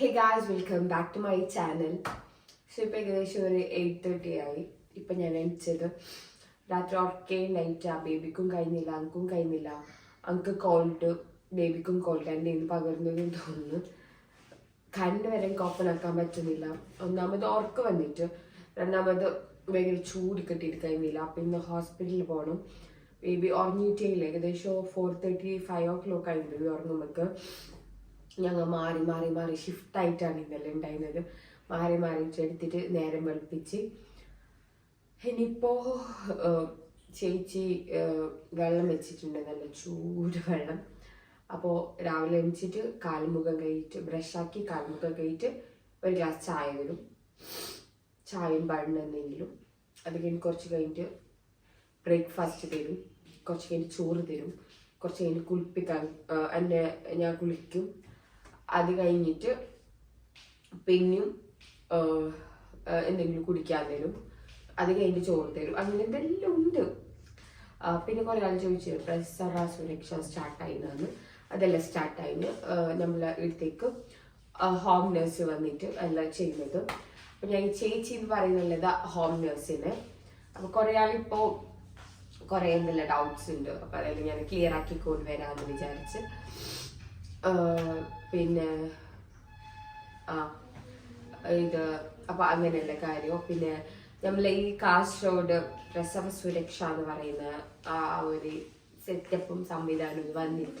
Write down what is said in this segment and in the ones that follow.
Hey guys welcome back to my channel so ഇപ്പോൾ ഏകദേശം ഒരു എയ്റ്റ് തേർട്ടി ആയി. ഇപ്പം ഞാൻ എണിച്ചത്. രാത്രി ഉറക്കേ നൈറ്റ് ആ. ബേബിക്കും കഴിഞ്ഞില്ല അങ്കും കഴിഞ്ഞില്ല. അങ്ക് കോൾഡ് ബേബിക്കും കോൾഡ് എന്റെ ഇന്ന് പകർന്നതെന്ന് തോന്നുന്നു. കണ്ട് വരെ ഓപ്പണാക്കാൻ പറ്റുന്നില്ല. ഒന്നാമത് ഉറക്കം വന്നിട്ട് രണ്ടാമത് ഭയങ്കര ചൂട് കിട്ടിയിട്ട് കഴിഞ്ഞില്ല. അപ്പം ഇന്ന് ഹോസ്പിറ്റലിൽ പോകണം ബേബി ഉറങ്ങിയിട്ടേ ഇല്ല. ഏകദേശം four thirty five o'clock ആയി ബേബി ഉറങ്ങുമ്പോൾ ഞങ്ങൾ മാറി മാറി മാറി ഷിഫ്റ്റ് ആയിട്ടാണ് ഇന്നലെ ഉണ്ടായിരുന്നത്. മാറി മാറി എടുത്തിട്ട് നേരം വെളുപ്പിച്ച്. ഇനിയിപ്പോ ഏഹ്, ചേച്ചി വെള്ളം വെച്ചിട്ടുണ്ട് നല്ല ചൂട് വെള്ളം. അപ്പോൾ രാവിലെ എണിച്ചിട്ട് കാൽമുഖം കഴിയിട്ട് ബ്രഷാക്കി കാൽമുഖം കഴിയിട്ട് ഒരു ഗ്ലാസ് ചായ വരും ചായയും ബണ്ണ് എന്തെങ്കിലും അത് കഴിഞ്ഞ് കുറച്ച് കഴിഞ്ഞിട്ട് ബ്രേക്ക്ഫാസ്റ്റ് തരും. കുറച്ച് കഴിഞ്ഞ് ചോറ് തരും. കുറച്ച് കഴിഞ്ഞ് കുളിപ്പിക്കാൻ എന്നെ ഞാൻ കുളിക്കും. അത് കഴിഞ്ഞിട്ട് പിന്നെയും എന്തെങ്കിലും കുടിക്കാൻ തരും. അത് കഴിഞ്ഞ് ചോറ് തരും. അങ്ങനെ എന്തെല്ലാം ഉണ്ട്. പിന്നെ കുറേ ആൾ ചോദിച്ചു പ്രസവ സുരക്ഷ സ്റ്റാർട്ടായിരുന്നു അതെല്ലാം സ്റ്റാർട്ടായിന് നമ്മളെ ഇടത്തേക്ക് ഹോം നേഴ്സ് വന്നിട്ട് എല്ലാം ചെയ്യുന്നത്. അപ്പം ഞാൻ ഈ ചേച്ചി എന്ന് പറയുന്നുള്ളത് ഹോം നേഴ്സിന് അപ്പോൾ കുറേ ആളിപ്പോൾ കുറേ എന്തെല്ലാം ഡൗട്ട്സ് ഉണ്ട്. അപ്പം അതെല്ലാം ഞാൻ ക്ലിയർ ആക്കി കൊണ്ടുവരാമെന്ന് വിചാരിച്ച്. പിന്നെ ആ ഇത് അപ്പൊ അങ്ങനെയുള്ള കാര്യം പിന്നെ നമ്മൾ ഈ കാസർഗോഡ് പ്രസവ സുരക്ഷ എന്ന് പറയുന്ന ആ ഒരു സെറ്റപ്പും സംവിധാനവും വന്നിട്ട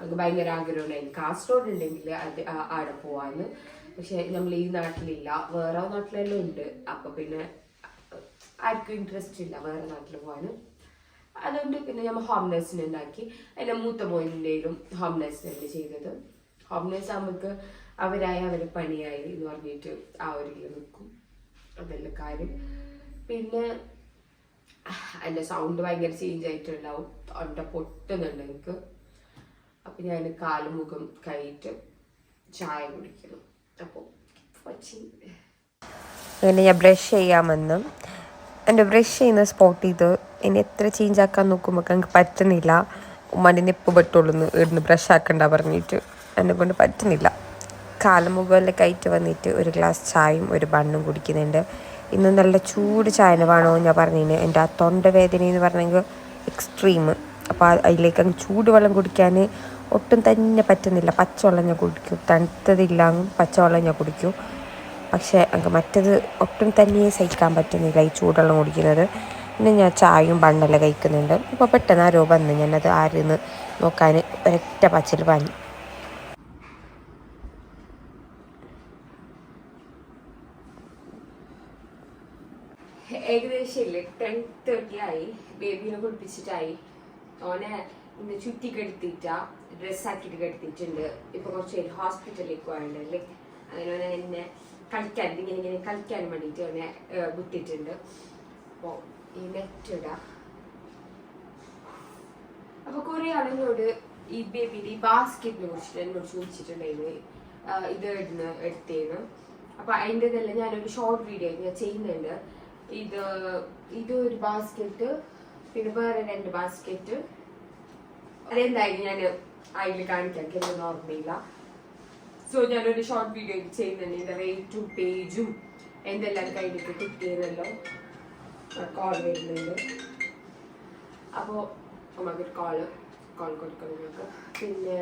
അങ്ങ് ഭയങ്കര ആഗ്രഹമുണ്ടായിരുന്നു. കാസർഗോഡ് ഉണ്ടെങ്കിൽ അത് ആടെ പോവാന്ന്. പക്ഷെ നമ്മൾ ഈ നാട്ടിലില്ല. വേറെ നാട്ടിലെല്ലാം ഉണ്ട്. അപ്പൊ പിന്നെ ആർക്കും ഇൻട്രസ്റ്റ് ഇല്ല വേറെ നാട്ടിൽ പോവാന്. അതുകൊണ്ട് പിന്നെ നമ്മൾ ഹോം ഉണ്ടാക്കി അതിന്റെ മൂത്ത പോയിന്റെയിലും ഹോം നേഴ്സിനെ ചെയ്തത്. ഹോം നേഴ്സ് നമുക്ക് അവരായി അവരെ പണിയായി എന്ന് പറഞ്ഞിട്ട് ആ ഒരു ഇതിൽ നിൽക്കും അതല്ല കാര്യം. പിന്നെ അതിന്റെ സൗണ്ട് ഭയങ്കര ചേഞ്ച് ആയിട്ടുണ്ടാവും. തൊണ്ട പൊട്ടുന്നുണ്ട് എനിക്ക്. അപ്പം ഞാൻ കാലുമുഖം കഴിയിട്ട് ചായ കുടിക്കുന്നു. അപ്പോൾ അങ്ങനെ ഞാൻ ബ്രഷ് ചെയ്യാമെന്ന് എന്റെ ബ്രഷ് ചെയ്യുന്ന സ്പോട്ട് ചെയ്ത് ഇനി എത്ര ചേഞ്ച് ആക്കാൻ നോക്കുമ്പോൾ എനിക്ക് പറ്റുന്നില്ല. ഉമ്മാന്റെ നിപ്പ് പെട്ടുള്ളൂ ഇവിടുന്ന് ബ്രഷ് ആക്കണ്ട പറഞ്ഞിട്ട് എന്നെ കൊണ്ട് പറ്റുന്നില്ല. കാലമുകളിലെ കയറ്റ് വന്നിട്ട് ഒരു ഗ്ലാസ് ചായയും ഒരു ബണ്ണും കുടിക്കുന്നുണ്ട്. ഇന്ന് നല്ല ചൂട് ചായ വേണോ ഞാൻ പറഞ്ഞതിന് എന്റെ ആ തൊണ്ടവേദന എന്ന് പറഞ്ഞെങ്കിൽ എക്സ്ട്രീം അപ്പോൾ അതിലേക്ക് അങ്ങ് ചൂടുവെള്ളം കുടിക്കാൻ ഒട്ടും തന്നെ പറ്റുന്നില്ല. പച്ചവെള്ളം ഞാൻ കുടിക്കും. തണുത്തതില്ലാങ്ങും പച്ചവെള്ളം ഞാൻ കുടിക്കും. പക്ഷേ എനിക്ക് മറ്റത് ഒട്ടും തന്നെ സഹിക്കാൻ പറ്റുന്നില്ല ഈ ചൂടുവെള്ളം കുടിക്കുന്നത്. പിന്നെ ഞാൻ ചായയും ബണ്ണെല്ലാം കഴിക്കുന്നുണ്ട്. ഇപ്പോൾ പെട്ടെന്ന് ആരോ വന്ന് ഞാനത് ആരെന്ന് നോക്കാൻ ഒരൊറ്റ പച്ചിൽ പാഞ്ഞു ഏകദേശം ഇല്ലേ? ടെൻ തേർട്ടി ആയി. ബേബിനെ കുളിപ്പിച്ചിട്ടായി. ഓനെ ഇന്ന് ചുറ്റി കെടുത്തിട്ട ഡ്രസ്സാക്കിയിട്ട് കെടുത്തിട്ടുണ്ട് ഇപ്പൊ കുറച്ച് ഹോസ്പിറ്റലിലേക്ക് പോകണ്ടല്ലേ അങ്ങനെ ഓനെ എന്നെ കളിക്കാൻ ഇങ്ങനെ ഇങ്ങനെ കളിക്കാൻ വേണ്ടിയിട്ട് തന്നെ വിട്ടിട്ടുണ്ട് അപ്പോൾ ഈ നെറ്റ് അപ്പൊ കുറെ ആളുകളോട് ഈ ബേബിയുടെ ഈ ബാസ്കറ്റിനെ കുറിച്ചിട്ട് എന്നോട് ചോദിച്ചിട്ടുണ്ടായിരുന്നു. ഇത് ഇടുന്ന എടുത്തേന്ന്. അപ്പൊ അതിന്റെതെല്ലാം ഞാനൊരു ഷോർട്ട് വീഡിയോ ഞാൻ ചെയ്യുന്നുണ്ട്. ഇത് ഇത് ഒരു ബാസ്കറ്റ് പിന്നെ വേറെ രണ്ട് ബാസ്കറ്റ് അതെന്തായാലും ഞാൻ അതിൽ കാണിക്കാൻ എനിക്ക് ഓർമ്മയില്ല. സോ ഞാനൊരു ഷോർട്ട് വീഡിയോ ചെയ്യുന്നുണ്ട്. ഇതിന്റെ റേറ്റും പേജും എന്തെല്ലാം കയ്യിലേക്ക് കിട്ടിയതല്ലോ കോൾ വരുന്നുണ്ട്. അപ്പോൾ നമുക്കൊരു കോൾ കോൾ കൊടുക്കണം നമുക്ക് പിന്നെ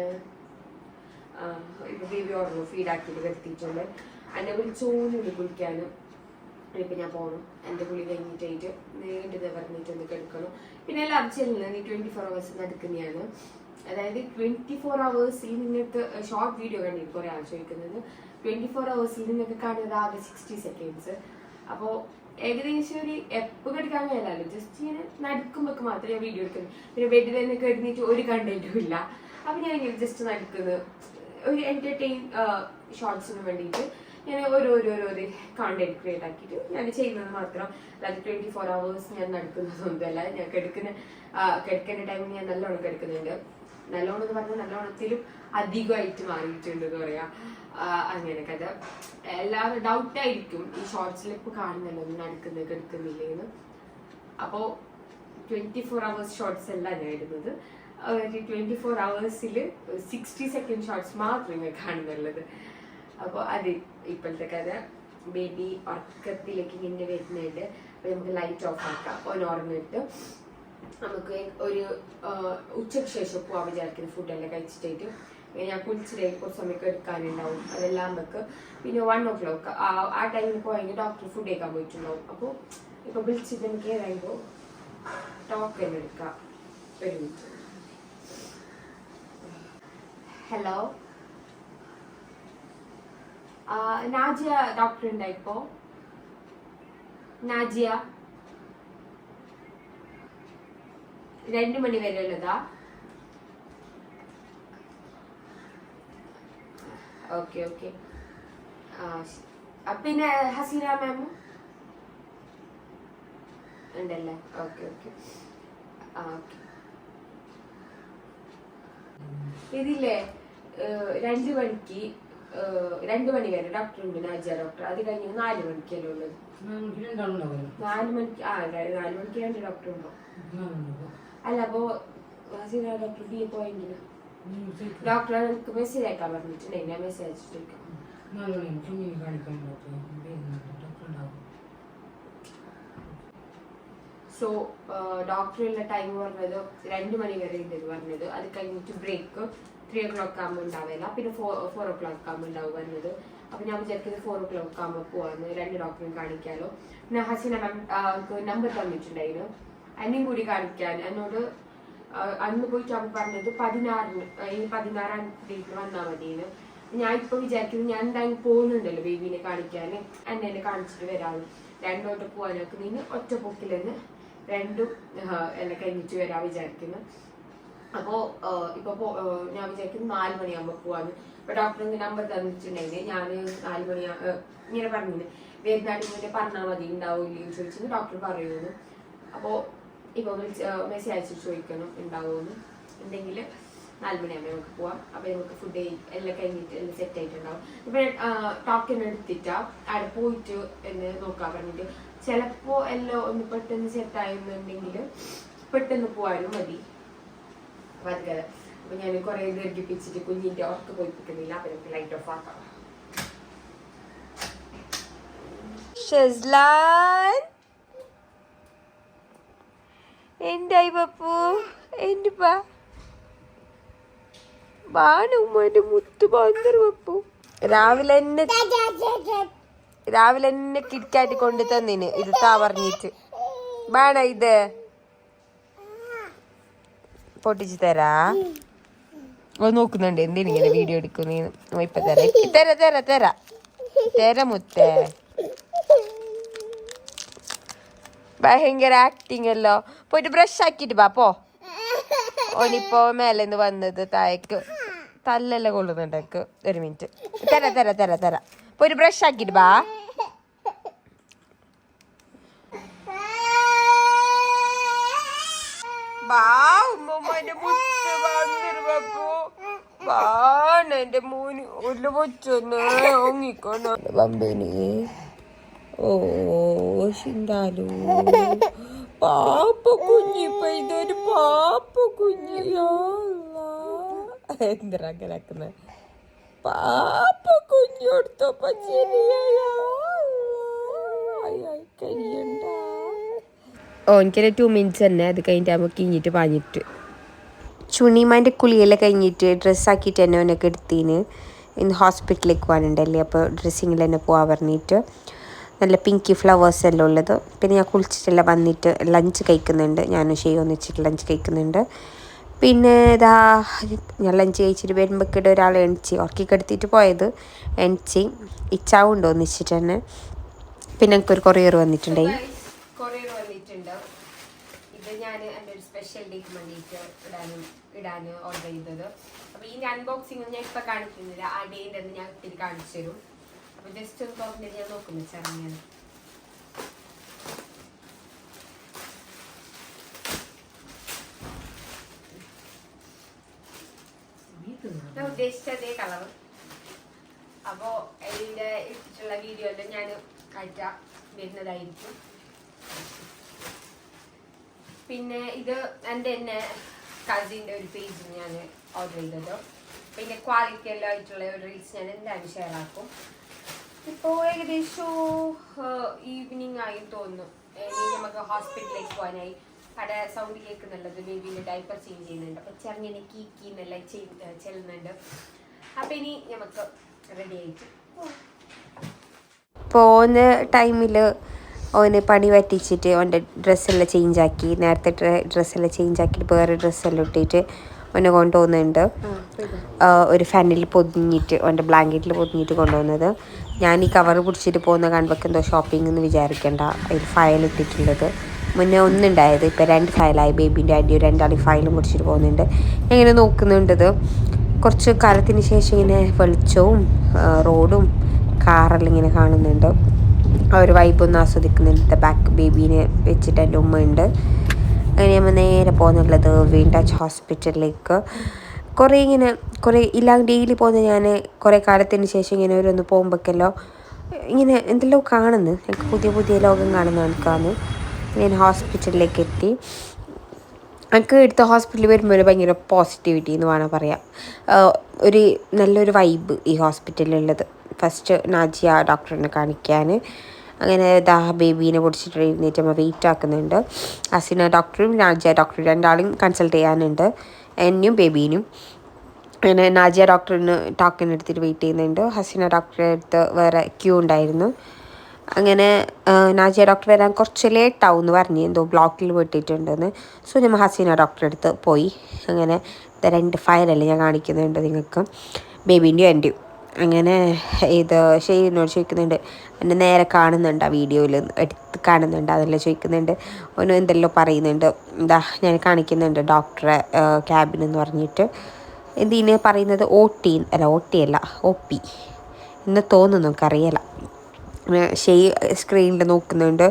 ഇപ്പൊ ബേബി ഓർമ്മ ഫീഡാക്കിയിട്ട് വരുത്തിയിട്ടുണ്ട്. എന്നെ വിളിച്ചോന്നുണ്ട് കുളിക്കാനും. ഇപ്പം ഞാൻ പോകണം എന്റെ കുളി കഴിഞ്ഞിട്ടായിട്ട് നേരിട്ട് പറഞ്ഞിട്ട് ഒന്ന് കിടക്കണം പിന്നെ എല്ലാവരും ചെല്ലുന്നത് ട്വന്റി ഫോർ അവേഴ്സ് നടക്കുന്നതാണ്. അതായത് ട്വന്റി ഫോർ അവേഴ്സിൽ നിങ്ങൾക്ക് ഷോർട്ട് വീഡിയോ കണ്ടിട്ട് കുറേ ആൾ ചോദിക്കുന്നത്. ട്വന്റി ഫോർ അവേഴ്സിൽ നിങ്ങൾക്ക് കാണുന്നത് ആകെ സിക്സ്റ്റി സെക്കൻഡ്സ് അപ്പോൾ ഏകദേശം ഒരു എപ്പ് കടിക്കാൻ മേലല്ലോ ജസ്റ്റ് ഇങ്ങനെ നടക്കുമ്പോൾ മാത്രമേ ഞാൻ വീഡിയോ എടുക്കുന്നു പിന്നെ ബെഡിൽ തന്നെ കരുതിയിട്ട് ഒരു കണ്ടന്റും ഇല്ല. അപ്പം ഞാൻ ഇങ്ങനെ ജസ്റ്റ് നടക്കുന്നത് ഒരു എന്റർടൈൻ ഷോർട്സിന് വേണ്ടിയിട്ട് ഞാൻ ഓരോരോരോ കണ്ടന്റ് ക്രിയേറ്റ് ആക്കിയിട്ട് ഞാൻ ചെയ്യുന്നത് മാത്രം. അതായത് ട്വന്റി ഫോർ അവേഴ്സ് ഞാൻ നടക്കുന്നതൊന്നുമല്ല ഞാൻ കിടക്കുന്ന കിടക്കുന്ന ടൈമിൽ ഞാൻ നല്ലോണം കിടക്കുന്നുണ്ട്. നല്ലോണം എന്ന് പറഞ്ഞാൽ നല്ലോണത്തിലും അധികമായിട്ട് മാറിയിട്ടുണ്ട് എന്ന് പറയാ അങ്ങനെ കഥ എല്ലാവരും ഡൗട്ട് ആയിരിക്കും. ഈ ഷോർട്സിൽ ഇപ്പൊ കാണുന്നല്ലോ ഒന്ന് നടക്കുന്നത് എടുക്കുന്നില്ലേന്ന് അപ്പോ ട്വന്റി ഫോർ അവേഴ്സ് ഷോർട്സ് അല്ല ഞാൻ ഇടുന്നത് ഒരു ട്വന്റി ഫോർ അവേഴ്സിൽ സിക്സ്റ്റി സെക്കൻഡ് ഷോർട്സ് മാത്രമേ കാണുന്നുള്ളത്. അപ്പോൾ അത് ഇപ്പോഴത്തെ കഥ. ബേബി ഉറക്കത്തിലേക്ക് ഇങ്ങനെ വരുന്നുണ്ട്. അപ്പോൾ നമുക്ക് ലൈറ്റ് ഓഫ് ആക്കാം. ഓൻ ഉറങ്ങിട്ട് നമുക്ക് ഒരു ഉച്ചയ്ക്ക് ശേഷം പോകാൻ വിചാരിക്കുന്ന ഫുഡെല്ലാം കഴിച്ചിട്ടായിട്ട് ഞാൻ കുളിച്ചിട്ട് കുറച്ച് സമയം എടുക്കാനുണ്ടാവും. അതെല്ലാം നമുക്ക് പിന്നെ വൺ ഓ ക്ലോക്ക് ആ ടൈമിൽ പോയെങ്കിൽ ഡോക്ടർ ഫുഡ് കഴിക്കാൻ പോയിട്ടുണ്ടാവും. അപ്പോൾ ഇപ്പോൾ വിളിച്ചിട്ട് എനിക്ക് ഏതായാലും ടോക്കൺ എടുക്കാം. ഒരു ഹലോ നാജിയ ഡോക്ടർ ഉണ്ടായിപ്പോ നാജിയ? രണ്ടു മണി വരെ ഉള്ളതാ. Okay okay. പിന്നെ ഹസീന മാം? ഉണ്ടല്ലേ? Okay okay. ആ ഓക്കെ. ഇതില്ലേ രണ്ട് മണിക്ക് രണ്ടു മണി വരെ ഡോക്ടർ ഉണ്ട് നാജിയ ഡോക്ടർ അത് കഴിഞ്ഞ് നാല് മണിക്കല്ലേ ഉള്ളത് നാല് മണിക്ക് ആ നാല് മണിക്ക് രണ്ട് ഡോക്ടർ ഉണ്ടോ? അല്ല അപ്പോ ഹസീന ഡോക്ടർ ഉം, ശരി. ഡോക്ടർ എനിക്ക് മെസ്സേജ് അയക്കാൻ പറഞ്ഞിട്ടുണ്ടെങ്കിൽ ഞാൻ മെസ്സേജ് അയച്ചിട്ടിരിക്കാം നാല് മണിയാകുമ്പോൾ കുഞ്ഞിനെ കാണിക്കാൻ സോ ഡോക്ടറുള്ള ടൈം പറഞ്ഞത് രണ്ട് മണി വരെ ഉണ്ടെന്ന് പറഞ്ഞത്. അത് കഴിഞ്ഞിട്ട് ബ്രേക്ക് ത്രീ ഓ ക്ലോക്ക് ആകുമ്പോൾ ഉണ്ടാവില്ല പിന്നെ ഫോർ ഫോർ ഓ ക്ലോക്ക് ആകുമ്പോൾ ഉണ്ടാവും പറഞ്ഞത്. അപ്പൊ ഞാൻ വിചാരിക്കുന്നത് ഫോർ ഓ ക്ലോക്ക് ആകുമ്പോൾ പോവാന്ന്. രണ്ട് ഡോക്ടറും കാണിക്കാലോ. പിന്നെ ഹസീന മാം നമ്പർ തന്നിട്ടുണ്ടായിരുന്നു. എന്നെയും കൂടി കാണിക്കാൻ എന്നോട് അന്ന് പോയിട്ട് അവൻ പറഞ്ഞത് പതിനാറിന് ഈ പതിനാറാം തീയതി വന്നാൽ മതിയെന്ന്. ഞാൻ ഇപ്പൊ വിചാരിക്കുന്നത് ഞാൻ എന്തായാലും പോകുന്നുണ്ടല്ലോ ബേബീനെ കാണിക്കാൻ. എന്നെ കാണിച്ചിട്ട് വരാമെന്ന് രണ്ടോട്ട് പോകാനൊക്കെ നിന്ന് ഒറ്റ പൊക്കിലെന്ന് രണ്ടും എന്നെ കഴിഞ്ഞിട്ട് വരാൻ വിചാരിക്കുന്നു. അപ്പോ ഇപ്പൊ ഞാൻ വിചാരിക്കുന്നു നാല് മണിയാകുമ്പോ പോവാന്ന്. അപ്പൊ ഡോക്ടർ നമ്പർ തന്നിട്ടുണ്ടെങ്കിൽ ഞാൻ നാല് മണി ഇങ്ങനെ പറഞ്ഞിരുന്നു വരുന്നാടി ഇങ്ങനെ പറഞ്ഞാൽ മതി ഉണ്ടാവില്ലേ ചോദിച്ചെന്ന് ഡോക്ടർ പറയുന്നു. അപ്പോ ഇപ്പൊ വിളിച്ച് മെസ്സേജ് അയച്ചിട്ട് ചോദിക്കണം ഉണ്ടാവുമെന്ന് ഉണ്ടെങ്കിൽ നാലുമണിയാകുമ്പോൾ നമുക്ക് പോവാം. അപ്പൊ നമുക്ക് ഫുഡ് എല്ലാം കഴിഞ്ഞിട്ട് എല്ലാം സെറ്റ് ആയിട്ടുണ്ടാവും. ഇപ്പൊ ടോക്കൺ എടുത്തിട്ടാ. അവിടെ പോയിട്ട് എന്ന് നോക്കാൻ പറഞ്ഞിട്ട്. ചിലപ്പോ എല്ലാം ഒന്ന് പെട്ടെന്ന് സെറ്റ് ആയിരുന്നുണ്ടെങ്കിൽ പെട്ടെന്ന് പോവാനും മതി. അപ്പൊ അത് അപ്പൊ ഞാൻ കുറെ ദീർഘിപ്പിച്ചിട്ട് കുഞ്ഞിന്റെ ഉറക്ക് പോയിപ്പിക്കുന്നില്ല. അപ്പൊ നമുക്ക് ലൈറ്റ് ഓഫ് ആക്കാം. ഷെസ്ലാൻ! എന്തായി പപ്പു എന്റെ പാ ബാണ് ഉമ്മാന്റെ മുത്ത് ബാന്തർ പപ്പു രാവിലെ എന്നെ രാവിലെ എന്നെ കിറ്റാട്ടി കൊണ്ടു തന്നിന് ഇത് താ പറഞ്ഞിട്ട്. ബാണ ഇത്? പൊട്ടിച്ചു തരാ. ഓ നോക്കുന്നുണ്ട് എന്തിനിങ്ങനെ വീഡിയോ എടുക്കുന്നേന്ന്. ഇപ്പൊ തരാ. തരാ തരാ തരാ. തര മുത്തേ. ഭയങ്കര ആക്ടിങ് അല്ലോ. പോയിട്ട് ബ്രഷ് ആക്കിയിട്ട് വാ പോ. ഓനിപ്പോ മേലെ നിന്ന് വന്നത് താഴേക്ക്. തല്ലല്ല കൊള്ളുന്നുണ്ടെക്ക് ഒരു മിനിറ്റ് തര തര തര തര. ഒരു ബ്രഷ് ആക്കിട്ട് വാ. എന്റെ മൂന്ന് ഉള്ളു പൊച്ചൊന്ന് ഒങ്ങിക്കൊന്നു ബമ്പനി ഓ ശിന്താലു പാപ്പ കുഞ്ഞി ഇപ്പൊ ഇതൊരു പാപ്പ കുഞ്ഞിയോ എന്തിനാ കിടക്കുന്നത് പാപ്പ കുഞ്ഞു കൊടുത്തപ്പോ ശരിയായ ഓ എനിക്കൊരു ടു മിനിറ്റ്സ് തന്നെ. അത് കഴിഞ്ഞിട്ട് നമുക്ക് കഴിഞ്ഞിട്ട് പാഞ്ഞിട്ട്. ചുണിമാന്റെ കുളിയെല്ലാം കഴിഞ്ഞിട്ട് ഡ്രസ്സാക്കിയിട്ട് തന്നെ അവനൊക്കെ എടുത്തിന്. ഇന്ന് ഹോസ്പിറ്റലിലേക്ക് പോകാനുണ്ടല്ലേ? അപ്പോൾ ഡ്രസ്സിങ്ങിൽ തന്നെ പോകാൻ പറഞ്ഞിട്ട്. നല്ല പിങ്കി ഫ്ലവേഴ്സ് എല്ലാം ഉള്ളത്. പിന്നെ ഞാൻ കുളിച്ചിട്ടെല്ലാം വന്നിട്ട് ലഞ്ച് കഴിക്കുന്നുണ്ട്. ഞാനും ഷെയ്യും ഒന്നിച്ചിട്ട് ലഞ്ച് കഴിക്കുന്നുണ്ട്. പിന്നെ ഇതാ ഞാൻ ലഞ്ച് കഴിച്ചിട്ട് വരുമ്പോഴേക്കിടെ ഒരാൾ എണിച്ചി ഉറക്കിക്കെടുത്തിട്ട് പോയത്. എണിച്ചി ഇച്ചാവുണ്ടോ ഒന്നിച്ചിട്ട് തന്നെ. പിന്നെ എനിക്കൊരു കൊറിയർ വന്നിട്ടുണ്ടായി. കൊറിയർ വന്നിട്ടുണ്ട്. ഇത് ഞാൻ സ്പെഷ്യൽ ഇടാനും ഓർഡർ ചെയ്തത്. അപ്പൊ ഈ അൺബോക്സിംഗ് ഞാൻ ഇപ്പൊ കാണിക്കുന്നില്ല. ആ ഡേന്റെ ഞാൻ ഒത്തിരി കാണിച്ചു തരും ജസ്റ്റ് ഒന്ന് തുറന്നിട്ട് ഞാൻ നോക്കുന്നു ചെറിയ ഞാൻ ഉദ്ദേശിച്ച അതേ കളർ അപ്പോ ഇതിന്റെ ഇട്ടിട്ടുള്ള വീഡിയോ എല്ലാം ഞാൻ അയക്കാം വരുന്നതായിരിക്കും പിന്നെ ഇത് എന്റെ തന്നെ കസിന്റെ ഒരു പേജ് ഞാൻ ഓർഡർ ചെയ്തത്. പിന്നെ ക്വാളിറ്റി എല്ലാം ആയിട്ടുള്ള ഒരു റീൽസ് ഞാൻ എന്തായാലും ഷെയർ ആക്കും. ഇപ്പോൾ ഏകദേശം ഈവനിങ് ആയി തോന്നുന്നു. നമുക്ക് ഹോസ്പിറ്റലിലേക്ക് പോകാനായി. കട സൗണ്ട് കേൾക്കുന്നുള്ളത് ബേബീന്റെ ഡൈപ്പർ ചേഞ്ച് ചെയ്യുന്നുണ്ട്. അപ്പൊ ചെറിഞ്ഞിനെ കീക്കി എന്നെല്ലാം ചെല്ലുന്നുണ്ട്. അപ്പം ഇനി നമുക്ക് റെഡി ആയിട്ട്. പോകുന്ന ടൈമിൽ ഓന് പണി പറ്റിച്ചിട്ട് ഓന്റെ ഡ്രസ്സെല്ലാം ചേഞ്ച് ആക്കി. നേരത്തെ ഡ്രസ്സെല്ലാം ചേഞ്ച് ആക്കിയിട്ട് വേറെ ഡ്രസ്സെല്ലാം ഇട്ടിട്ട് ഓനെ കൊണ്ടുപോകുന്നുണ്ട്. ഒരു ഫാനിൽ പൊതിഞ്ഞിട്ട് ഓന്റെ ബ്ലാങ്കറ്റിൽ പൊതിഞ്ഞിട്ട് കൊണ്ടുപോകുന്നത്. ഞാൻ ഈ കവർ പിടിച്ചിട്ട് പോകുന്ന കാണുമ്പോൾ എന്തോ ഷോപ്പിംഗ് എന്ന് വിചാരിക്കേണ്ട. ഒരു ഫയൽ ഇട്ടിട്ടുള്ളത്. മുന്നേ ഒന്നുണ്ടായത്. ഇപ്പം രണ്ട് ഫയലായി ബേബീന്റെ ആന്റിയും രണ്ടാളി ഫയലും പിടിച്ചിട്ട് പോകുന്നുണ്ട്. ഞാൻ ഇങ്ങനെ നോക്കുന്നുണ്ടത്. കുറച്ച് കാലത്തിന് ശേഷം ഇങ്ങനെ വെളിച്ചവും റോഡും കാറെല്ലാം ഇങ്ങനെ കാണുന്നുണ്ട്. ആ ഒരു വൈബ് ഒന്ന് ആസ്വദിക്കുന്നുണ്ട്. ബാക്ക് ബേബീനെ വെച്ചിട്ട് എന്റെ ഉമ്മയുണ്ട്. അങ്ങനെ നമ്മൾ നേരെ പോകുന്നുള്ളത് വീണ്ടച്ച് ഹോസ്പിറ്റലിലേക്ക് കുറേ ഇങ്ങനെ കുറേ ഇല്ലാതെ ഡെയിലി പോകുന്ന ഞാൻ കുറേ കാലത്തിന് ശേഷം ഇങ്ങനെ ഓരോന്ന് പോകുമ്പോഴേക്കല്ലോ ഇങ്ങനെ എന്തെല്ലോ കാണുന്നു. എനിക്ക് പുതിയ പുതിയ ലോകം കാണുന്ന എനിക്കാണ് ഞാൻ ഹോസ്പിറ്റലിലേക്ക് എത്തി. എനിക്ക് എടുത്ത ഹോസ്പിറ്റലിൽ വരുമ്പോൾ ഒരു ഭയങ്കര പോസിറ്റിവിറ്റി എന്ന് വേണം പറയാം. ഒരു നല്ലൊരു വൈബ് ഈ ഹോസ്പിറ്റലിലുള്ളത് ഫസ്റ്റ് നാജിയ ഡോക്ടറിനെ കാണിക്കാൻ. അങ്ങനെ ദാ ബേബീനെ പൊടിച്ചിട്ട് എഴുന്നേറ്റ് നമ്മൾ വെയിറ്റ് ആക്കുന്നുണ്ട്. അസിന ഡോക്ടറും നാജ ഡോക്ടറും രണ്ടാളും കൺസൾട്ട് ചെയ്യാനുണ്ട്. എന്നെയും ബേബീനും അങ്ങനെ നാജിയ ഡോക്ടറിന് ടോക്കൺ എടുത്തിട്ട് വെയിറ്റ് ചെയ്യുന്നുണ്ട്. ഹസീന ഡോക്ടറെ അടുത്ത് വേറെ ക്യൂ ഉണ്ടായിരുന്നു. അങ്ങനെ നാജിയ ഡോക്ടർ വരാൻ കുറച്ച് ലേറ്റ് ആവും എന്ന് പറഞ്ഞു എന്തോ ബ്ലോക്കിൽ വിട്ടിട്ടുണ്ടെന്ന്. സോ നമ്മൾ ഹസീന ഡോക്ടറെ അടുത്ത് പോയി. അങ്ങനെ രണ്ട് ഫയലല്ലേ ഞാൻ കാണിക്കുന്നുണ്ട് നിങ്ങൾക്ക്. ബേബീന്റെയും എന്റെയും അങ്ങനെ ഇത് ഷെയ്നോട് ചോദിക്കുന്നുണ്ട് എന്നെ നേരെ കാണുന്നുണ്ട് ആ വീഡിയോയിൽ എടുത്ത് കാണുന്നുണ്ട്? അതെല്ലാം ചോദിക്കുന്നുണ്ട്. ഓന് എന്തെല്ലോ പറയുന്നുണ്ട്. എന്താ ഞാൻ കാണിക്കുന്നുണ്ട് ഡോക്ടറെ ക്യാബിൻ എന്ന് പറഞ്ഞിട്ട്. ഇതിന് പറയുന്നത് ഒ ടി അല്ല ഒ ടി അല്ല ഒ പി എന്ന് തോന്നുന്നു നമുക്കറിയില്ല ഷെയ് സ്ക്രീനിൽ നോക്കുന്നുണ്ട്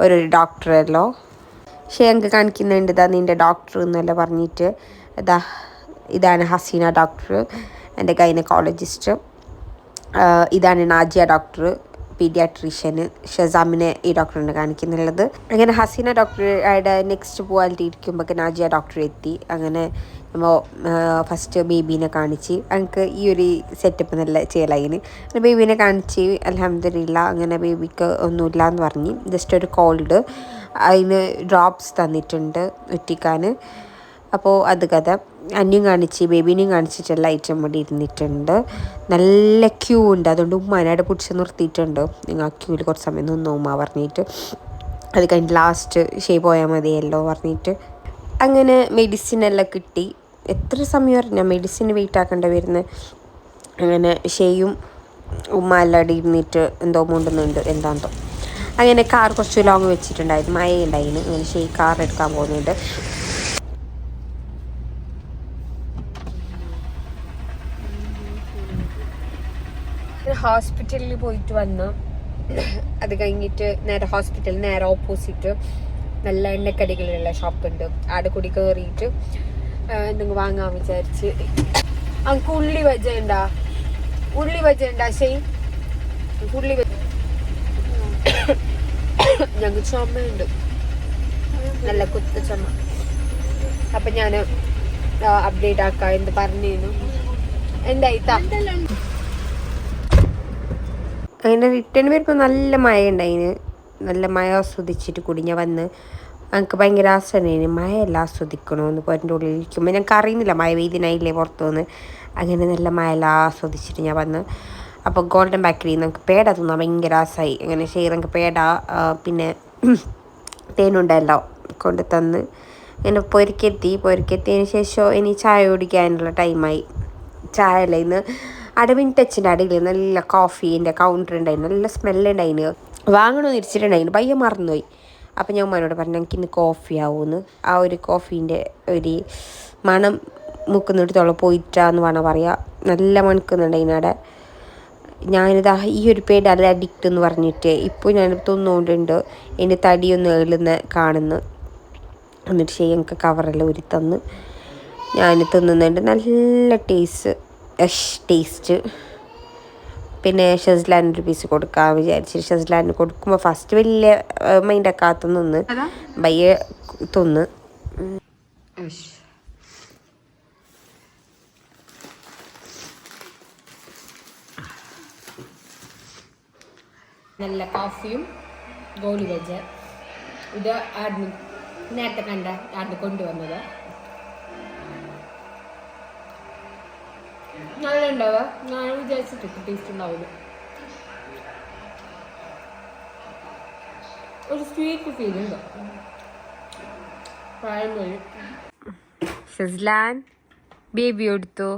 ഒരു ഡോക്ടറല്ലോ ഷെയ് എനിക്ക് കാണിക്കുന്നുണ്ട് ഇതാ നിന്റെ ഡോക്ടർ എന്നല്ല പറഞ്ഞിട്ട്. ഇതാ ഇതാണ് ഹസീന ഡോക്ടർ എന്റെ ഗൈനക്കോളജിസ്റ്റ്. ഇതാണ് നാജിയ ഡോക്ടർ പീഡിയാട്രീഷ്യന്. ഷസാമിനെ ഈ ഡോക്ടറിനെ കാണിക്കുന്നുള്ളത്. അങ്ങനെ ഹസീന ഡോക്ടറുടെ നെക്സ്റ്റ് പോകാനിരിക്കുമ്പോൾ നാജിയ ഡോക്ടർ എത്തി. അങ്ങനെ നമ്മൾ ഫസ്റ്റ് ബേബീനെ കാണിച്ച്. അങ്ങക്ക് ഈ ഒരു സെറ്റപ്പ് നല്ല ചെയ്യലായിന്. ബേബീനെ കാണിച്ച് അലഹമില്ല അങ്ങനെ ബേബിക്ക് ഒന്നുമില്ല എന്ന് പറഞ്ഞ് ജസ്റ്റ് ഒരു കോൾഡ് അതിന് ഡ്രോപ്സ് തന്നിട്ടുണ്ട് ഉറ്റിക്കാൻ അപ്പോൾ അത് കഥ. അന്യം കാണിച്ച് ബേബീനെയും കാണിച്ചിട്ടുള്ള ഐറ്റം ഇവിടെ ഇരുന്നിട്ടുണ്ട്. നല്ല ക്യൂ ഉണ്ട്. അതുകൊണ്ട് ഉമ്മാനായിട്ട് പിടിച്ച് നിർത്തിയിട്ടുണ്ട്. നിങ്ങൾ ആ ക്യൂവിൽ കുറച്ച് സമയം നിന്നു ഉമ്മ പറഞ്ഞിട്ട്. അത് കഴിഞ്ഞ് ലാസ്റ്റ് ഷേ പോയാൽ മതിയല്ലോ പറഞ്ഞിട്ട്. അങ്ങനെ മെഡിസിൻ എല്ലാം കിട്ടി. എത്ര സമയം പറഞ്ഞാൽ മെഡിസിൻ വെയിറ്റ് ആക്കേണ്ട വരുന്നത് അങ്ങനെ ഷെയും ഉമ്മ എല്ലാം അവിടെ ഇരുന്നിട്ട് എന്തോ മുണ്ടുന്നുണ്ട് എന്താന്തോ അങ്ങനെ കാർ കുറച്ച് ലോങ് വെച്ചിട്ടുണ്ടായിരുന്നു. മഴ ഉണ്ടായിരുന്നു അങ്ങനെ ഷെയ് കാർ എടുക്കാൻ പോകുന്നുണ്ട്. ഹോസ്പിറ്റലിൽ പോയിട്ട് വന്നു. അത് കഴിഞ്ഞിട്ട് നേരെ ഹോസ്പിറ്റൽ നേരെ ഓപ്പോസിറ്റ് നല്ല എണ്ണക്കടികളുള്ള ഷോപ്പുണ്ട് ആടെ കൂടി കയറിയിട്ട് എന്തെങ്കിലും വാങ്ങാൻ വിചാരിച്ച്. അങ്ങക്ക് ഉള്ളി വജ ഉണ്ടാ ഉള്ളി വജ ഉണ്ടാ ശരി ഉള്ളി വജ ഞങ്ങൾക്ക് ചുമയുണ്ട്. നല്ല കുത്ത ചുമ. അപ്പൊ ഞാൻ അപ്ഡേറ്റ് ആക്കാം എന്ത് പറഞ്ഞിരുന്നു. എന്തായിത്താ അതിന്റെ റിട്ടേൺ വരുമ്പോൾ നല്ല മഴ ഉണ്ടായിന് നല്ല മഴ ആസ്വദിച്ചിട്ട് കൂടി വന്ന്. എനിക്ക് ഭയങ്കര ആസനായിന് മഴയെല്ലാം ആസ്വദിക്കണമെന്ന് പോരന്റെ ഉള്ളിൽ ഇരിക്കുമ്പോൾ ഞങ്ങൾക്ക് അറിയുന്നില്ല മഴ പെയ്തിനായില്ലേ പുറത്തു നിന്ന് അങ്ങനെ നല്ല മഴയെല്ലാം ആസ്വദിച്ചിട്ട് ഞാൻ വന്ന്. അപ്പോൾ ഗോൾഡൻ ബേക്കറി നമുക്ക് പേട തിന്നാൻ ഭയങ്കര ആസായി. അങ്ങനെ നമുക്ക് പേട പിന്നെ തേനുണ്ടല്ലോ കൊണ്ട് തന്ന്. അങ്ങനെ പൊരിക്കെത്തി. പൊരിക്കെത്തിയതിന് ശേഷം ഇനി ചായ കുടിക്കാനുള്ള ടൈമായി ചായ അല്ല ഇന്ന് അടവിൻ ടച്ചിന്റെ അടിയിൽ നല്ല കോഫീന്റെ കൗണ്ടർ ഉണ്ടായിരുന്നു. നല്ല സ്മെല്ലുണ്ടായിരുന്നു വാങ്ങണമെന്ന് ഇരിച്ചിട്ടുണ്ടായിരുന്നു. പയ്യെ മറന്നുപോയി. അപ്പം ഞാൻ ഉമ്മാനോട് പറഞ്ഞു എനിക്ക് ഇന്ന് കോഫി ആവുമെന്ന് ആ ഒരു കോഫീന്റെ ഒരു മണം മുക്കുന്നിടത്തോളം പോയിട്ടാന്ന് വേണം പറയുക നല്ല മണക്കുന്നുണ്ടായിരുന്നു അവിടെ. ഞാനിതാ ഈ ഒരു പേര് അല്ല അഡിക്റ്റ് എന്ന് പറഞ്ഞിട്ട് ഇപ്പോൾ ഞാൻ തിന്നുകൊണ്ടുണ്ട് എന്റെ തടിയൊന്ന് ഏളുന്ന കാണുന്നു. എന്നിട്ട് ശരി എനിക്ക് കവറെല്ലാം ഉരുത്തന്ന് തന്ന് ഞാൻ തിന്നുന്നുണ്ട്. നല്ല ടേസ്റ്റ് യഷ് ടേസ്റ്റ് പിന്നെ ഷസ്ലാൻഡ് ഒരു പീസ് കൊടുക്കാൻ വിചാരിച്ചു. ഷെസ്ലാൻഡ് കൊടുക്കുമ്പോൾ ഫസ്റ്റ് വലിയ മൈൻഡക്കാത്ത നിന്ന്. ബയ്യ തൊന്ന്. നല്ല കോഫിയും ഗോളി വെജ് ഇത് ആദ്യം നേരത്തെ കണ്ട ആദ്യം കൊണ്ടുവന്നത്. നല്ല ഉണ്ടാവുക ഞാൻ വിചാരിച്ചിട്ട് ടേസ്റ്റ് ഉണ്ടാവില്ല ഒരു സ്വീറ്റ് ഫീൽ ഉണ്ടോ? പഴംപൊരി ഷെസ്ലാൻ ബേബി എടുത്തു?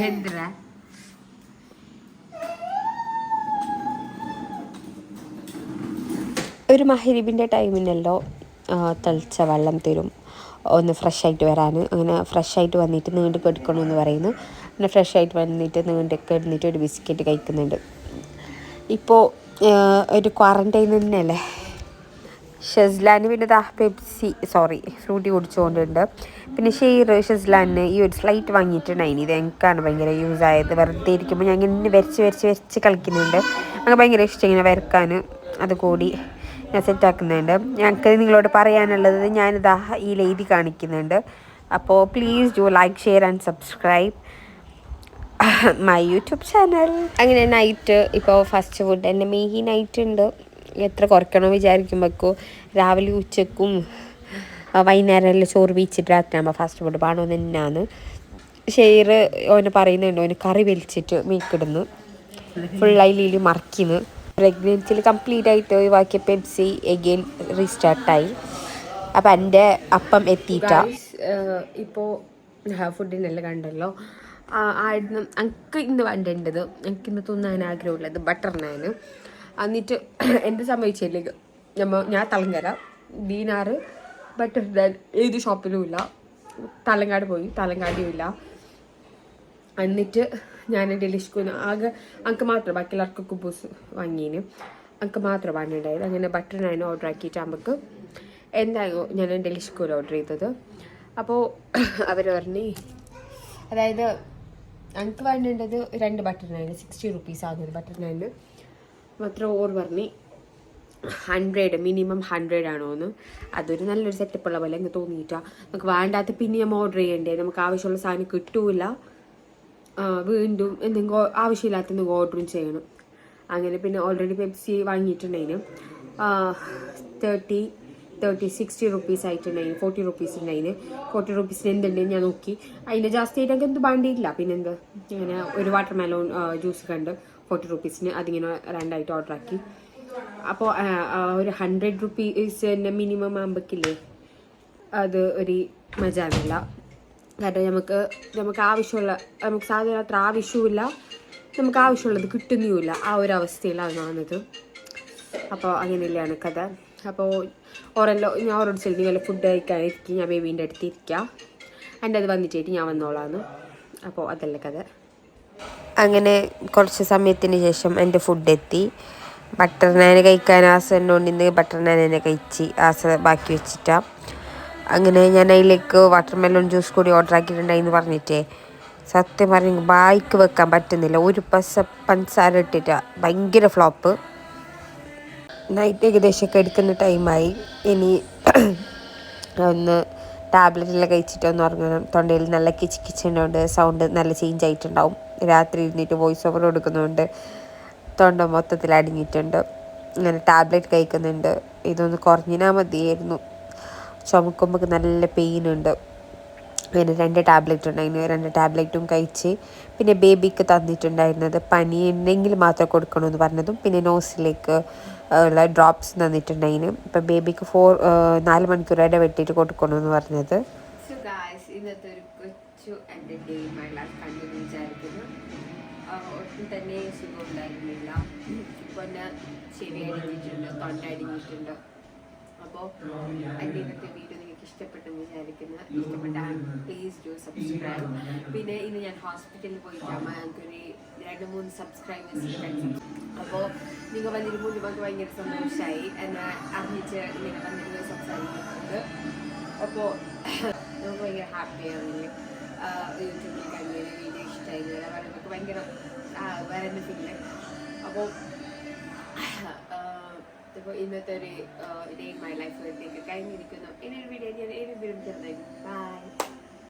എന്തിനാ ഒരു മഹരീബിന്റെ ടൈമിനല്ലോ തെളിച്ച വെള്ളം തരും. ഒന്ന് ഫ്രഷ് ആയിട്ട് വരാൻ അങ്ങനെ ഫ്രഷ് ആയിട്ട് വന്നിട്ട് നീണ്ട് കെടുക്കണമെന്ന് പറയുന്നു. അങ്ങനെ ഫ്രഷ് ആയിട്ട് വന്നിട്ട് നീണ്ട് കിടന്നിട്ട് ഒരു ബിസ്ക്കറ്റ് കഴിക്കുന്നുണ്ട്. ഇപ്പോൾ ഒരു ക്വാറന്റൈൻ തന്നെയല്ലേ? ഷെസ്ലാന് പിന്നെ ദാ പെപ്സി സോറി ഫ്രൂട്ടി കുടിച്ചുകൊണ്ടുണ്ട് പിന്നെ ഷെയർ ഷെസ്ലാന് ഈ ഒരു സ്ലൈറ്റ് വാങ്ങിയിട്ടുണ്ടായി. ഇത് എനിക്കാണ് ഭയങ്കര യൂസ് ആയത്. വെറുതെ ഇരിക്കുമ്പോൾ ഞാൻ ഇങ്ങനെ വരച്ച് വരച്ച് വരച്ച് കളിക്കുന്നുണ്ട്. അങ്ങനെ ഭയങ്കര ഇഷ്ടം ഇങ്ങനെ വരക്കാൻ അത് കൂടി ഞാൻ സെറ്റാക്കുന്നുണ്ട് ഞങ്ങൾക്ക് നിങ്ങളോട് പറയാനുള്ളത് ഞാനിതാ ഈ എഴുതി കാണിക്കുന്നുണ്ട്. അപ്പോൾ please do like share and subscribe my YouTube channel അങ്ങനെ നൈറ്റ് ഇപ്പോൾ ഫസ്റ്റ് ഫുഡ് എന്റെ മെയ് നൈറ്റ് ഉണ്ട്. എത്ര കുറയ്ക്കണോ വിചാരിക്കുമ്പോഴേക്കും രാവിലെ ഉച്ചക്കും ആ, വൈകുന്നേരം എല്ലാം ചോറ് വീച്ചിട്ട് രാത്രിയാകുമ്പോൾ ഫാസ്റ്റ് ഫുഡ് പാണോ തന്നെയാണ് ഷെയർ ഓന് പറയുന്നുണ്ട് ഓന് കറി വലിച്ചിട്ട് മീക്കിടുന്നു ഫുള്ളായി ലീലി മറക്കിന്ന്. പ്രഗ്നൻസിയിൽ കംപ്ലീറ്റ് ആയിട്ട് ഒഴിവാക്കിയ പെപ്സി എഗെയിൻ റീസ്റ്റാർട്ടായി അപ്പം എന്റെ അപ്പം എത്തിയിട്ട. ഇപ്പോൾ ഫുഡിനെല്ലാം കണ്ടല്ലോ. ആയിരുന്നു എനിക്ക് ഇന്ന് വേണ്ടേണ്ടത്. എനിക്ക് ഇന്ന് തിന്നാൻ ആഗ്രഹമുള്ളത് ബട്ടർ നാൻ എന്നിട്ട് എന്ത് സംഭവിച്ചില്ലെങ്കിൽ നമ്മൾ ഞാൻ തളങ്കര ദീനാറ് ബട്ടർ നാൻ ഏത് ഷോപ്പിലും ഇല്ല. തലങ്ങാട് പോയി തലങ്ങാടിയും ഇല്ല. എന്നിട്ട് ഞാൻ ഡെലിഷ്കുന് ആകെ അങ്ക് മാത്രം ബാക്കി എല്ലാവർക്കും കുബൂസ് വാങ്ങീന്. അങ്ക് മാത്രം വാങ്ങിയിട്ടുണ്ടായത് അങ്ങനെ ബട്ടർ നൈൻ ഓർഡർ ആക്കിയിട്ട് നമുക്ക് എന്തായോ ഞാൻ ഡെലിഷ്കൂൽ ഓർഡർ ചെയ്തത്. അപ്പോൾ അവർ പറഞ്ഞു അതായത് എനിക്ക് വേണ്ടത് രണ്ട് ബട്ടർ നൈൻ സിക്സ്റ്റി റുപ്പീസ് ആകുന്നത് ബട്ടർ നാനിന് മാത്രം ഓർ പറഞ്ഞു ഹൺഡ്രഡ് മിനിമം ഹൺഡ്രഡ് ആണോ എന്ന് അതൊരു നല്ലൊരു സെറ്റപ്പ് ഉള്ള പോലെ അങ്ങ് തോന്നിയിട്ടാണ് നമുക്ക് വേണ്ടാത്ത പിന്നെ ഓർഡർ ചെയ്യണ്ടേ? നമുക്ക് ആവശ്യമുള്ള സാധനം കിട്ടൂല. വീണ്ടും എന്തെങ്കിലും ആവശ്യമില്ലാത്ത എന്തെങ്കിലും ഓർഡറും ചെയ്യണം. അങ്ങനെ പിന്നെ ഓൾറെഡി പെപ്സി വാങ്ങിയിട്ടുണ്ടായിന്. തേർട്ടി തേർട്ടി സിക്സ്റ്റി റുപ്പീസ് ആയിട്ടുണ്ടായിന് ഫോർട്ടി റുപ്പീസ് ഉണ്ടായിന്. ഫോർട്ടി റുപ്പീസിന് എന്തുണ്ടെന്ന് ഞാൻ നോക്കി. അതിന്റെ ജാസ്തി ആയിട്ട് എന്ത് വേണ്ടിയില്ല പിന്നെ എന്ത്? ഇങ്ങനെ ഒരു വാട്ടർ മെലോൺ ജ്യൂസ് കണ്ട് ഫോർട്ടി റുപ്പീസിന് അതിങ്ങനെ രണ്ടായിട്ട് ഓർഡർ ആക്കി. അപ്പോൾ ഒരു ഹൺഡ്രഡ് റുപ്പീസിന്റെ മിനിമം ആകുമ്പോഴേക്കില്ലേ അത് ഒരു മജാവില്ല. കാരണം നമുക്ക് നമുക്ക് ആവശ്യമുള്ള നമുക്ക് സാധനം അത്ര ആവശ്യമില്ല നമുക്ക് ആവശ്യമുള്ളത് കിട്ടുന്നില്ല ആ ഒരു അവസ്ഥയിലാണ് വന്നത്. അപ്പോൾ അങ്ങനെയല്ലാണ് കഥ. അപ്പോൾ ഓരല്ലോ ഞാൻ ഓരോട് ചെല്ലി വല്ല ഫുഡ് കഴിക്കാനിരിക്കും ഞാൻ ബേബീന്റെ അടുത്ത് ഇരിക്കാം. എന്റെ അത് വന്നിട്ടായിട്ട് ഞാൻ വന്നോളാന്ന്. അപ്പോൾ അതല്ല കഥ. അങ്ങനെ കുറച്ച് സമയത്തിന് ശേഷം എന്റെ ഫുഡ് എത്തി. ബട്ടർ നാൻ കഴിക്കാൻ ആസ ഉണ്ടെന്ന് ബട്ടർ നാൻ എന്നെ കഴിച്ച് ആസ ബാക്കി വെച്ചിട്ടാ. അങ്ങനെ ഞാൻ അതിലേക്ക് വാട്ടർ മെലൺ ജ്യൂസ് കൂടി ഓർഡർ ആക്കിയിട്ടുണ്ടായിന്ന് പറഞ്ഞിട്ടേ. സത്യം പറഞ്ഞു ബായിക്ക് വെക്കാൻ പറ്റുന്നില്ല. ഒരു പസ പഞ്ചസാര ഇട്ടിട്ട്. ഭയങ്കര ഫ്ലോപ്പ് നൈറ്റ് ഏകദേശമൊക്കെ എടുക്കുന്ന ടൈമായി ഇനി ഒന്ന് ടാബ്ലറ്റെല്ലാം കഴിച്ചിട്ട് ഒന്ന് ഉറങ്ങണം. തൊണ്ടയിൽ നല്ല കിച്ച് കിച്ചുണ്ടോണ്ട് സൗണ്ട് നല്ല ചേഞ്ച് ആയിട്ടുണ്ടാവും. രാത്രി ഇരുന്നിട്ട് വോയിസ് ഓവർ കൊടുക്കുന്നുണ്ട്. തൊണ്ട മൊത്തത്തിൽ അടങ്ങിയിട്ടുണ്ട് അങ്ങനെ ടാബ്ലറ്റ് കഴിക്കുന്നുണ്ട്. ഇതൊന്ന് കുറഞ്ഞാൽ മതിയായിരുന്നു. ചുമക്കുമ്പോൾ നല്ല പെയിൻ ഉണ്ട്. അങ്ങനെ രണ്ട് ടാബ്ലറ്റ് ഉണ്ടായിരുന്നു. രണ്ട് ടാബ്ലറ്റും കഴിച്ച് പിന്നെ ബേബിക്ക് തന്നിട്ടുണ്ടായിരുന്നത് പനി ഉണ്ടെങ്കിൽ മാത്രം കൊടുക്കണമെന്ന് പറഞ്ഞതും പിന്നെ നോസിലേക്ക് ഉള്ള ഡ്രോപ്സ് തന്നിട്ടുണ്ടായിരുന്നു ഇപ്പം ബേബിക്ക് ഫോർ നാല് മണിക്കൂർ വെട്ടിയിട്ട് കൊടുക്കണമെന്ന് പറഞ്ഞത്. കൊച്ചു ഒട്ടും തന്നെ സുഖമുണ്ടായിരുന്നില്ല ഞാൻ ചെവി തൊണ്ട അടിഞ്ഞിട്ടുണ്ട് അപ്പോൾ എന്റെ ഇന്നത്തെ വീഡിയോ നിങ്ങൾക്ക് ഇഷ്ടപ്പെട്ടെന്ന് വിചാരിക്കുന്നു. ഇഷ്ടപ്പെട്ട പ്ലീസ് ഡു സബ്സ്ക്രൈബ് പിന്നെ ഇന്ന് ഞാൻ ഹോസ്പിറ്റലിൽ പോയിട്ടാകുമ്പോൾ ഞങ്ങൾക്കൊരു രണ്ട് മൂന്ന് സബ്സ്ക്രൈബേഴ്സ് അപ്പോൾ നിങ്ങൾ വന്നിരുമ്പോൾ നമുക്ക് ഭയങ്കര സന്തോഷമായി എന്നെ അറിഞ്ഞിട്ട് നിങ്ങൾ വന്നിരുന്ന് സംസാരിക്കുന്നത് അപ്പോൾ നമുക്ക് ഭയങ്കര ഹാപ്പിയാണ് യൂട്യൂബിൽ കഴിഞ്ഞ വീഡിയോ ഇഷ്ടമായി നമുക്ക് ഭയങ്കര വരുന്നിട്ടില്ല അപ്പോൾ ഇപ്പോൾ ഇന്നത്തെ ഒരു ഡേ ഇൻ മൈ ലൈഫ് കഴിഞ്ഞിരിക്കുന്നു. ഇനി ഒരു വീഡിയോ ഞാൻ ഏത് വീഡിയോ ബൈ